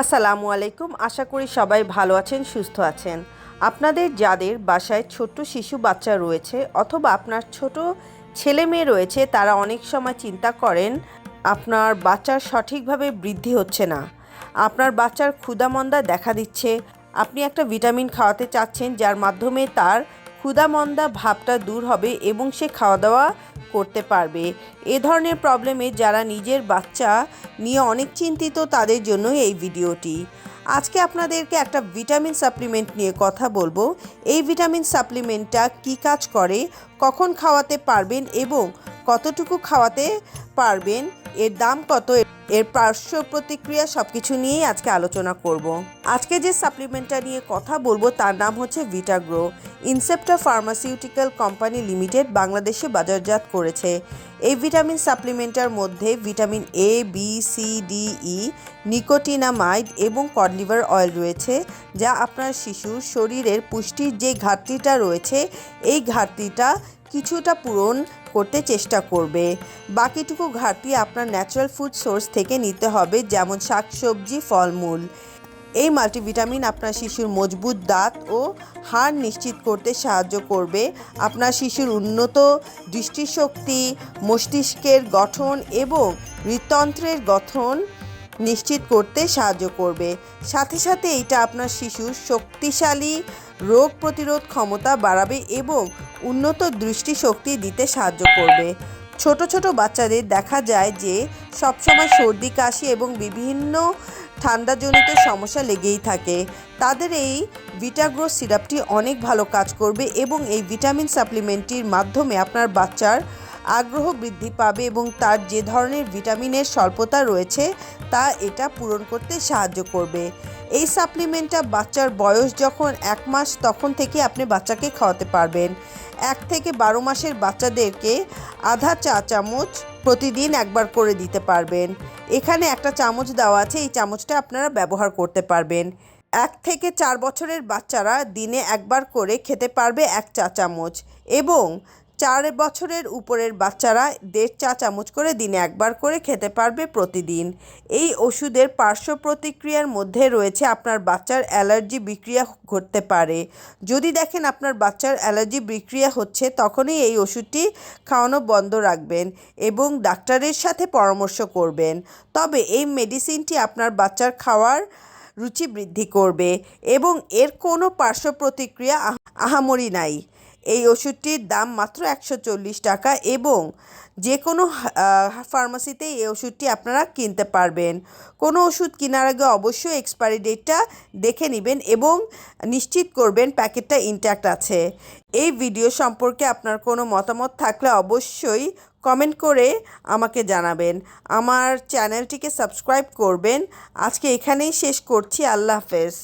আসসালামু আলাইকুম। আশা করি সবাই ভালো আছেন, সুস্থ আছেন। আপনাদের, যাদের বাসায় ছোট্ট শিশু বাচ্চা রয়েছে অথবা আপনার ছোট ছেলে মেয়ে রয়েছে, তারা অনেক সময় চিন্তা করেন, আপনার বাচ্চার সঠিকভাবে বৃদ্ধি হচ্ছে না। আপনার বাচ্চার ক্ষুদামন্দা দেখা দিচ্ছে। আপনি একটা ভিটামিন খাওয়াতে চাচ্ছেন, যার মাধ্যমে তার ক্ষুদামন্দা ভাবটা দূর হবে এবং সে খাওয়া দাওয়া করতে পারবে। এ ধরনের প্রবলেমে যারা নিজের বাচ্চা নিয়ে অনেক চিন্তিত, তাদের জন্য এই ভিডিওটি। আজকে আপনাদেরকে একটা ভিটামিন সাপ্লিমেন্ট নিয়ে কথা বলব। এই ভিটামিন সাপ্লিমেন্টটা কী কাজ করে, কখন খাওয়াতে পারবেন এবং কতটুকু খাওয়াতে পারবেন এর দাম কত, এর পার্শ্ব প্রতিক্রিয়া সব কিছু নিয়েই আজকে আলোচনা করব। আজকে যে সাপ্লিমেন্টটা নিয়ে কথা বলব তার নাম হচ্ছে Vitagrow Incepta pharmaceutical company limited বাংলাদেশে বাজারজাত করেছে। এই ভিটামিন সাপ্লিমেন্টের মধ্যে vitamin A B C D E nicotinamide এবং কডলিভার অয়েল রয়েছে, যা আপনার শিশুর শরীরের পুষ্টির যে ঘাটতিটা রয়েছে, এই ঘাটতিটা কিছুটা পূরণ করতে চেষ্টা করবে। বাকিটুকু ঘাটতি আপনার ন্যাচারাল ফুড সোর্স থেকে নিতে হবে, যেমন শাকসবজি, ফলমূল। এই মাল্টিভিটামিন আপনার শিশুর মজবুত দাঁত ও হাড় নিশ্চিত করতে সাহায্য করবে। আপনার শিশুর উন্নত দৃষ্টিশক্তি, মস্তিষ্কের গঠন এবং হৃদতন্ত্রের গঠন নিশ্চিত করতে সাহায্য করবে। সাথে সাথে এটা আপনার শিশুর শক্তিশালী রোগ প্রতিরোধ ক্ষমতা বাড়াবে এবং উন্নত দৃষ্টিশক্তি দিতে সাহায্য করবে। ছোট ছোট বাচ্চাদের দেখা যায় যে সবসময় সর্দি, কাশি এবং বিভিন্ন ঠান্ডাজনিত সমস্যা লেগেই থাকে। তাদের এই ভিটাগ্রো সিরাপটি অনেক ভালো কাজ করবে এবং এই ভিটামিন সাপ্লিমেন্টটির মাধ্যমে আপনার বাচ্চার আগ্রহ বৃদ্ধি পাবে এবং তার যে ধরনের ভিটামিনের স্বল্পতা রয়েছে, তা এটা পূরণ করতে সাহায্য করবে। এই সাপ্লিমেন্টটা বাচ্চার বয়স যখন এক মাস, তখন থেকে আপনি বাচ্চাকে খাওয়াতে পারবেন। এক থেকে বারো মাসের বাচ্চাদেরকে আধা চা চামচ প্রতিদিন একবার করে দিতে পারবেন। এখানে একটা চামচ দেওয়া আছে, এই চামচটা আপনারা ব্যবহার করতে পারবেন। এক থেকে চার বছরের বাচ্চারা দিনে একবার করে খেতে পারবে এক চা চামচ। এবং চার বছরের উপরের বাচ্চারা দেড় চা চামচ করে দিনে একবার করে খেতে পারবে প্রতিদিন। এই ওষুধের পার্শ্ব প্রতিক্রিয়ার মধ্যে রয়েছে আপনার বাচ্চার অ্যালার্জি বিক্রিয়া ঘটতে পারে। যদি দেখেন আপনার বাচ্চার অ্যালার্জি বিক্রিয়া হচ্ছে, তখনই এই ওষুধটি খাওয়ানো বন্ধ রাখবেন এবং ডাক্তারের সাথে পরামর্শ করবেন। তবে এই মেডিসিনটি আপনার বাচ্চার খাওয়ার রুচি বৃদ্ধি করবে এবং এর কোনো পার্শ্ব প্রতিক্রিয়া আহ- আহামরি নাই। এই ওষুধটির দাম মাত্র একশো চল্লিশ টাকা এবং যে কোনো ফার্মাসিতে এই ওষুধটি আপনারা কিনতে পারবেন। কোনো ওষুধ কেনার আগে অবশ্যই এক্সপায়ারি ডেটটা দেখে নেবেন এবং নিশ্চিত করবেন প্যাকেটটা ইনট্যাক্ট আছে। এই ভিডিও সম্পর্কে আপনার কোনো মতামত থাকলে অবশ্যই কমেন্ট করে আমাকে জানাবেন। আমার চ্যানেলটিকে সাবস্ক্রাইব করবেন। আজকে এখানেই শেষ করছি। আল্লাহ হাফেজ।